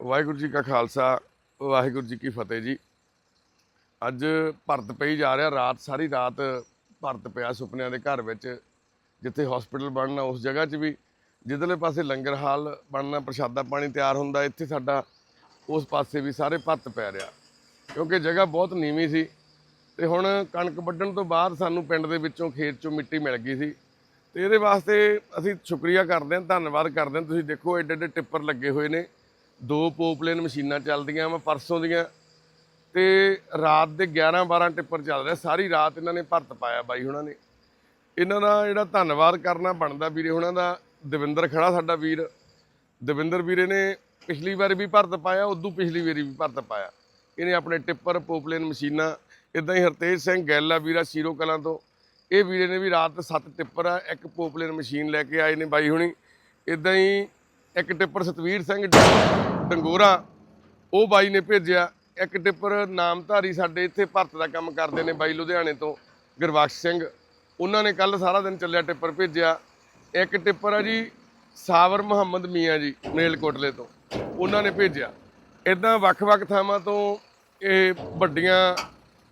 ਵਾਹਿਗੁਰੂ ਜੀ ਕਾ ਖਾਲਸਾ, ਵਾਹਿਗੁਰੂ ਜੀ ਕੀ ਫਤਿਹ ਜੀ। ਅੱਜ ਭਰਤ ਪਈ ਜਾ ਰਿਹਾ, ਰਾਤ, ਸਾਰੀ ਰਾਤ ਭਰਤ ਪਿਆ ਸੁਪਨਿਆਂ ਦੇ ਘਰ ਵਿੱਚ, ਜਿੱਥੇ ਹਸਪੀਟਲ ਬਣਨਾ ਉਸ ਜਗ੍ਹਾ 'ਚ ਵੀ। ਜਿੱਧਰਲੇ ਪਾਸੇ ਲੰਗਰ ਹਾਲ ਬਣਨਾ, ਪ੍ਰਸ਼ਾਦਾ ਪਾਣੀ ਤਿਆਰ ਹੁੰਦਾ, ਇੱਥੇ ਸਾਡਾ, ਉਸ ਪਾਸੇ ਵੀ ਸਾਰੇ ਭਰਤ ਪੈ ਰਿਹਾ। ਕਿਉਂਕਿ ਜਗ੍ਹਾ ਬਹੁਤ ਨੀਵੀਂ ਸੀ ਤੇ ਹੁਣ ਕਣਕ ਵੱਢਣ ਤੋਂ ਬਾਅਦ ਸਾਨੂੰ ਪਿੰਡ ਦੇ ਵਿੱਚੋਂ ਖੇਤ 'ਚੋਂ ਮਿੱਟੀ ਮਿਲ ਗਈ ਸੀ। ਤੇ ਇਹਦੇ ਵਾਸਤੇ ਅਸੀਂ ਸ਼ੁਕਰੀਆ ਕਰਦੇ ਹਾਂ, ਧੰਨਵਾਦ ਕਰਦੇ ਹਾਂ। ਤੁਸੀਂ ਦੇਖੋ ਐਡੇ ਐਡੇ ਟਿੱਪਰ ਲੱਗੇ ਹੋਏ ਨੇ। ਦੋ ਪੋਪਲੇਨ ਮਸ਼ੀਨਾਂ ਚੱਲਦੀਆਂ ਵਾ ਪਰਸੋਂ ਦੀਆਂ ਤੇ ਰਾਤ ਦੇ 11 12 ਟਿੱਪਰ ਚੱਲ ਰਿਹਾ। ਸਾਰੀ ਰਾਤ ਇਹਨਾਂ ਨੇ ਭਰਤ ਪਾਇਆ ਬਾਈ ਹੁਣਾਂ ਨੇ। ਇਹਨਾਂ ਦਾ ਜਿਹੜਾ ਧੰਨਵਾਦ ਕਰਨਾ ਬਣਦਾ ਵੀਰੇ ਹੁਣਾਂ ਦਾ, ਦਵਿੰਦਰ ਖੜਾ ਸਾਡਾ ਵੀਰ। ਦਵਿੰਦਰ ਵੀਰੇ ਨੇ ਪਿਛਲੀ ਵਾਰ ਵੀ ਭਰਤ ਪਾਇਆ, ਉਦੋਂ ਪਿਛਲੀ ਵਾਰੀ ਵੀ ਭਰਤ ਪਾਇਆ। ਇਹਨੇ ਆਪਣੇ ਟਿੱਪਰ, ਪੋਪਲੇਨ ਮਸ਼ੀਨਾਂ ਇਦਾਂ ਹੀ ਹਰਤੇਜ ਸਿੰਘ ਗੈਲਾ ਵੀਰਾ ਸ਼ੀਰੋ ਕਲਾਂ ਤੋਂ। ਇਹ ਵੀਰੇ ਨੇ ਵੀ ਰਾਤ ਸੱਤ ਟਿੱਪਰ ਆ, ਇੱਕ ਪੋਪਲੇਨ ਮਸ਼ੀਨ ਲੈ ਕੇ ਆਏ ਨੇ ਬਾਈ ਹੁਣੀ। ਇਦਾਂ ਹੀ ਇੱਕ ਟਿੱਪਰ ਸਤਵੀਰ ਸਿੰਘ ਡੰਗੋਰਾ, ਉਹ ਬਾਈ ਨੇ ਭੇਜਿਆ। ਇੱਕ ਟਿੱਪਰ ਨਾਮਧਾਰੀ ਸਾਡੇ ਇੱਥੇ ਭਰਤ ਦਾ ਕੰਮ ਕਰਦੇ ਨੇ ਬਾਈ ਲੁਧਿਆਣੇ ਤੋਂ, ਗੁਰਬਖਸ਼ ਸਿੰਘ। ਉਹਨਾਂ ਨੇ ਕੱਲ ਸਾਰਾ ਦਿਨ ਚੱਲਿਆ ਟਿੱਪਰ ਭੇਜਿਆ। ਇੱਕ ਟਿੱਪਰ ਆ ਜੀ, ਸਾਵਰ ਮੁਹੰਮਦ ਮੀਆਂ ਜੀ ਮੇਲਕੋਟਲੇ ਤੋਂ। ਉਹਨਾਂ ਨੇ ਭੇਜਿਆ। ਇਦਾਂ ਵੱਖ-ਵੱਖ ਥਾਵਾਂ ਤੋਂ ਇਹ ਵੱਡੀਆਂ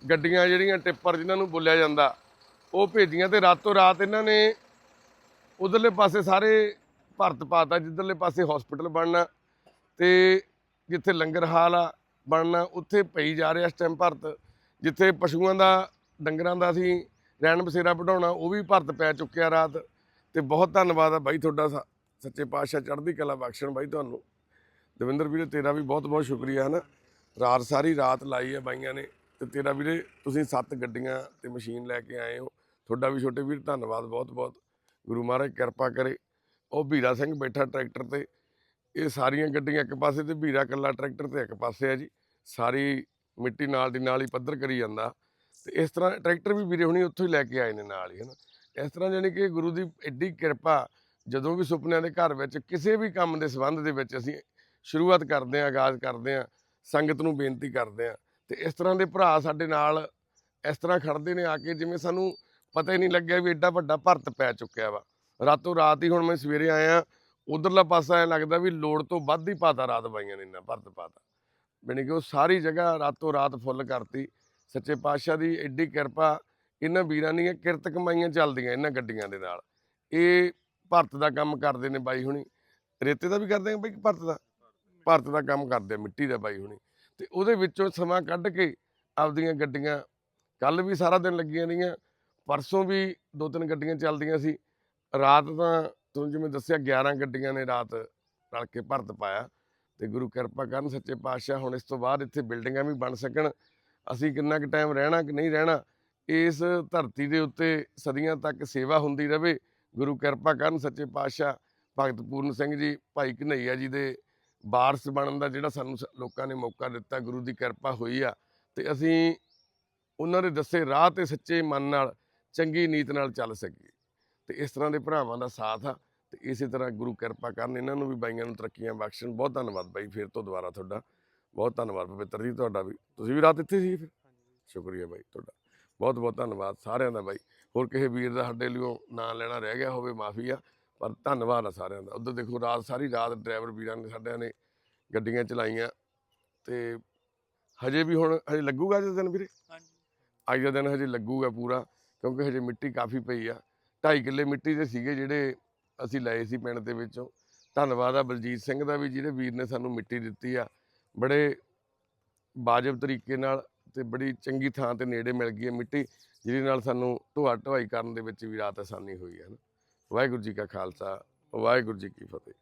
ਗੱਡੀਆਂ ਜਿਹੜੀਆਂ ਟਿੱਪਰ ਜਿਨ੍ਹਾਂ ਨੂੰ ਬੋਲਿਆ ਜਾਂਦਾ, ਉਹ ਭੇਜੀਆਂ ਤੇ ਰਾਤੋਂ ਰਾਤ ਇਹਨਾਂ ਨੇ ਉਧਰਲੇ ਪਾਸੇ ਸਾਰੇ ਭਰਤ ਪਾਤਾ ਜਿੱਧਰਲੇ ਪਾਸੇ ਹਸਪੀਟਲ ਬਣਨਾ ਤੇ ਜਿੱਥੇ ਲੰਗਰ ਹਾਲ ਆ, ਬਣਨਾ ਉੱਥੇ ਪਈ ਜਾ ਰਿਹਾ ਇਸ ਟਾਈਮ ਭਰਤ, ਜਿੱਥੇ ਪਸ਼ੂਆਂ ਦਾ, ਡੰਗਰਾਂ ਦਾ ਅਸੀਂ ਰਹਿਣ ਬਸੇਰਾ ਵਢਾਉਣਾ, ਉਹ ਵੀ ਭਰਤ ਪੈ ਚੁੱਕਿਆ ਰਾਤ। ਤੇ ਬਹੁਤ ਧੰਨਵਾਦ ਆ ਬਾਈ ਤੁਹਾਡਾ ਸ- ਸੱਚੇ ਪਾਤਸ਼ਾਹ ਚੜ੍ਹਦੀ ਕਲਾ ਬਖਸ਼ਣ ਬਾਈ ਤੁਹਾਨੂੰ। ਦਵਿੰਦਰ ਵੀਰੇ, ਤੇਰਾ ਵੀ ਬਹੁਤ ਬਹੁਤ ਸ਼ੁਕਰੀਆ ਹੈ ਨਾ ਰਾਤ ਸਾਰੀ ਰਾਤ ਲਾਈ ਹੈ ਬਾਈਆਂ ਨੇ, ਤੇ ਤੇਰਾ ਵੀਰੇ, ਤੁਸੀਂ ਸੱਤ ਗੱਡੀਆਂ ਤੇ ਮਸ਼ੀਨ ਲੈ ਕੇ ਆਏ ਹੋ। ਤੁਹਾਡਾ ਵੀ ਛੋਟੇ ਵੀਰ, ਧੰਨਵਾਦ ਬਹੁਤ ਬਹੁਤ। ਗੁਰੂ ਮਹਾਰਾਜ ਕਿਰਪਾ ਕਰੇ। ਉਹ ਵੀਰਾ ਸਿੰਘ ਬੈਠਾ ਟਰੈਕਟਰ ਤੇ ਇਹ ਸਾਰੀਆਂ ਗੱਡੀਆਂ ਇੱਕ ਪਾਸੇ ਤੇ ਵੀਰਾ ਕੱਲਾ ਟਰੈਕਟਰ ਤੇ ਇੱਕ ਪਾਸੇ ਆ ਜੀ। ਸਾਰੀ ਮਿੱਟੀ ਨਾਲ ਦੀ ਨਾਲ ਹੀ ਪੱਧਰ ਕਰੀ ਜਾਂਦਾ। ਤੇ ਇਸ ਤਰ੍ਹਾਂ ਟਰੈਕਟਰ ਵੀ ਵੀਰੇ ਹੁਣੀ ਉੱਥੋਂ ਹੀ ਲੈ ਕੇ ਆਏ ਨੇ ਨਾਲ ਹੀ, ਹਨਾ। ਇਸ ਤਰ੍ਹਾਂ ਜਾਨੀ ਕਿ ਗੁਰੂ ਦੀ ਐਡੀ ਕਿਰਪਾ, ਜਦੋਂ ਵੀ ਸੁਪਨਿਆਂ ਦੇ ਘਰ ਵਿੱਚ ਕਿਸੇ ਵੀ ਕੰਮ ਦੇ ਸੰਬੰਧ ਦੇ ਵਿੱਚ ਅਸੀਂ ਸ਼ੁਰੂਆਤ ਕਰਦੇ ਆਂ ਆਗਾਜ਼ ਕਰਦੇ ਆਂ ਸੰਗਤ ਨੂੰ ਬੇਨਤੀ ਕਰਦੇ ਆਂ ਤੇ ਇਸ ਤਰ੍ਹਾਂ ਦੇ ਭਰਾ ਸਾਡੇ ਨਾਲ ਇਸ ਤਰ੍ਹਾਂ ਖੜਦੇ ਨੇ ਆ ਕੇ, ਜਿਵੇਂ ਸਾਨੂੰ ਪਤਾ ਹੀ ਨਹੀਂ ਲੱਗਿਆ ਵੀ ਐਡਾ ਵੱਡਾ ਭਰਤ ਪੈ ਚੁੱਕਿਆ ਵਾ। ਰਾਤੋਂ ਰਾਤ ਹੀ ਹੁਣ ਮੈਂ ਸਵੇਰੇ ਆਇਆ ਉਧਰਲਾ ਪਾਸਾ ਐ ਲੱਗਦਾ ਵੀ ਲੋੜ ਤੋਂ ਵੱਧ ਹੀ ਪਾਤਾ, ਰਾਤ ਬਾਈਆਂ ਨੇ ਇੰਨਾ ਭਰਤ ਪਾਤਾ। ਬਣੀ ਕਿ ਉਹ ਸਾਰੀ ਜਗ੍ਹਾ ਰਾਤੋਂ ਰਾਤ ਫੁੱਲ ਕਰਤੀ। ਸੱਚੇ ਪਾਤਸ਼ਾਹ ਦੀ ਐਡੀ ਕਿਰਪਾ, ਇਹਨਾਂ ਵੀਰਾਂ ਦੀਆਂ ਕਿਰਤ ਕਮਾਈਆਂ ਚੱਲਦੀਆਂ ਇਹਨਾਂ ਗੱਡੀਆਂ ਦੇ ਨਾਲ। ਇਹ ਭਰਤ ਦਾ ਕੰਮ ਕਰਦੇ ਨੇ ਬਾਈ ਹੁਣੀ। ਰੇਤੇ ਦਾ ਵੀ ਕਰਦੇ ਆ ਬਾਈ ਭਰਤ ਦਾ? ਭਰਤ ਦਾ ਕੰਮ ਕਰਦੇ ਆ, ਮਿੱਟੀ ਦਾ ਬਾਈ ਹੁਣੀ। ਤੇ ਉਹਦੇ ਵਿੱਚੋਂ ਸਮਾਂ ਕੱਢ ਕੇ ਆਪਦੀਆਂ ਗੱਡੀਆਂ, ਕੱਲ ਵੀ ਸਾਰਾ ਦਿਨ ਲੱਗੀਆਂ ਰਹੀਆਂ, ਪਰਸੋਂ ਵੀ ਦੋ ਤਿੰਨ ਗੱਡੀਆਂ ਚੱਲਦੀਆਂ ਸੀ। ਰਾਤ ਤਾਂ ਤੁਹਾਨੂੰ ਜਿਵੇਂ ਦੱਸਿਆ 11 ਗੱਡੀਆਂ ਨੇ ਰਾਤ ਰਲ ਕੇ ਭਰਤ ਪਾਇਆ ਤੇ ਗੁਰੂ ਕਿਰਪਾ ਕਰਨ ਸੱਚੇ ਪਾਤਸ਼ਾਹ ਹੁਣ ਇਸ ਤੋਂ ਬਾਅਦ ਇੱਥੇ ਬਿਲਡਿੰਗਾਂ ਵੀ ਬਣ ਸਕਣ। ਅਸੀਂ ਕਿੰਨਾ ਕੁ ਟਾਈਮ ਰਹਿਣਾ ਕਿ ਨਹੀਂ ਰਹਿਣਾ, ਇਸ ਧਰਤੀ ਦੇ ਉੱਤੇ ਸਦੀਆਂ ਤੱਕ ਸੇਵਾ ਹੁੰਦੀ ਰਹੇ ਗੁਰੂ ਕਿਰਪਾ ਕਰਨ ਸੱਚੇ ਪਾਤਸ਼ਾਹ ਭਗਤ ਪੂਰਨ ਸਿੰਘ ਜੀ, ਭਾਈ ਕਨਈਆ ਜੀ ਦੇ ਵਾਰਸ ਬਣਨ ਦਾ ਜਿਹੜਾ ਸਾਨੂੰ ਸ- ਲੋਕਾਂ ਨੇ ਮੌਕਾ ਦਿੱਤਾ, ਗੁਰੂ ਦੀ ਕਿਰਪਾ ਹੋਈ ਆ। ਤੇ ਅਸੀਂ ਉਹਨਾਂ ਦੇ ਦੱਸੇ ਰਾਹ ਤੇ ਸੱਚੇ ਮਨ ਨਾਲ, ਚੰਗੀ ਨੀਤ ਨਾਲ ਚੱਲ ਸਕੀਏ। ਤੇ ਇਸ ਤਰ੍ਹਾਂ ਦੇ ਭਰਾਵਾਂ ਦਾ ਸਾਥ ਆ। ਤੇ ਇਸੇ ਤਰ੍ਹਾਂ ਗੁਰੂ ਕਿਰਪਾ ਕਰਨ ਇਹਨਾਂ ਨੂੰ ਵੀ ਬਾਈਆਂ ਨੂੰ ਤਰੱਕੀਆਂ ਬਖਸ਼ਣ। ਬਹੁਤ ਧੰਨਵਾਦ ਬਾਈ ਫਿਰ ਤੋਂ ਦੁਬਾਰਾ ਤੁਹਾਡਾ। ਬਹੁਤ ਧੰਨਵਾਦ ਪਵਿੱਤਰ ਜੀ ਤੁਹਾਡਾ ਵੀ। ਤੁਸੀਂ ਵੀ ਰਾਤ ਇੱਥੇ ਸੀ ਫਿਰ? ਸ਼ੁਕਰੀਆ ਬਾਈ ਤੁਹਾਡਾ। ਬਹੁਤ ਬਹੁਤ ਧੰਨਵਾਦ ਸਾਰਿਆਂ ਦਾ ਬਾਈ। ਹੋਰ ਕਿਸੇ ਵੀਰ ਦਾ ਸਾਡੇ ਲਈ ਨਾਂ ਲੈਣਾ ਰਹਿ ਗਿਆ ਹੋਵੇ ਮਾਫੀ ਆ। ਪਰ ਧੰਨਵਾਦ ਆ ਸਾਰਿਆਂ ਦਾ। ਉਧਰ ਦੇਖੋ ਰਾਤ ਸਾਰੀ ਰਾਤ ਡਰਾਈਵਰ ਵੀਰਾਂ ਨੇ ਸਾਡਿਆਂ ਨੇ ਗੱਡੀਆਂ ਚਲਾਈਆਂ। ਤੇ ਹਜੇ ਵੀ ਹੁਣ ਹਜੇ ਲੱਗੂਗਾ ਅੱਜ ਦਿਨ ਵੀਰੇ? ਹਾਂਜੀ। ਅੱਜ ਦਾ ਦਿਨ ਹਜੇ ਲੱਗੂਗਾ ਪੂਰਾ ਕਿਉਂਕਿ ਹਜੇ ਮਿੱਟੀ ਕਾਫੀ ਪਈ ਆ। 2.5 ਕਿੱਲੇ ਮਿੱਟੀ ਦੇ ਸੀਗੇ ਜਿਹੜੇ ਅਸੀਂ ਲਏ ਸੀ ਪਿੰਡ ਦੇ ਵਿੱਚੋਂ। ਧੰਨਵਾਦ ਆ ਬਲਜੀਤ ਸਿੰਘ ਦਾ ਵੀ ਜਿਹੜੇ ਵੀਰ ਨੇ ਸਾਨੂੰ ਮਿੱਟੀ ਦਿੱਤੀ ਆ। ਬੜੇ ਵਾਜਬ ਤਰੀਕੇ ਨਾਲ ਤੇ ਬੜੀ ਚੰਗੀ ਥਾਂ ਤੇ ਨੇੜੇ ਮਿਲ ਗਈ ਹੈ ਮਿੱਟੀ, ਜਿਹਦੇ ਨਾਲ ਸਾਨੂੰ ਢੋਆ ਢੁਆਈ ਕਰਨ ਦੇ ਵਿੱਚ ਵੀ ਰਾਤ ਆਸਾਨੀ ਹੋਈ ਹੈ ਨਾ। ਵਾਹਿਗੁਰੂ ਜੀ ਕਾ ਖਾਲਸਾ, ਵਾਹਿਗੁਰੂ ਜੀ ਕੀ ਫਤਿਹ।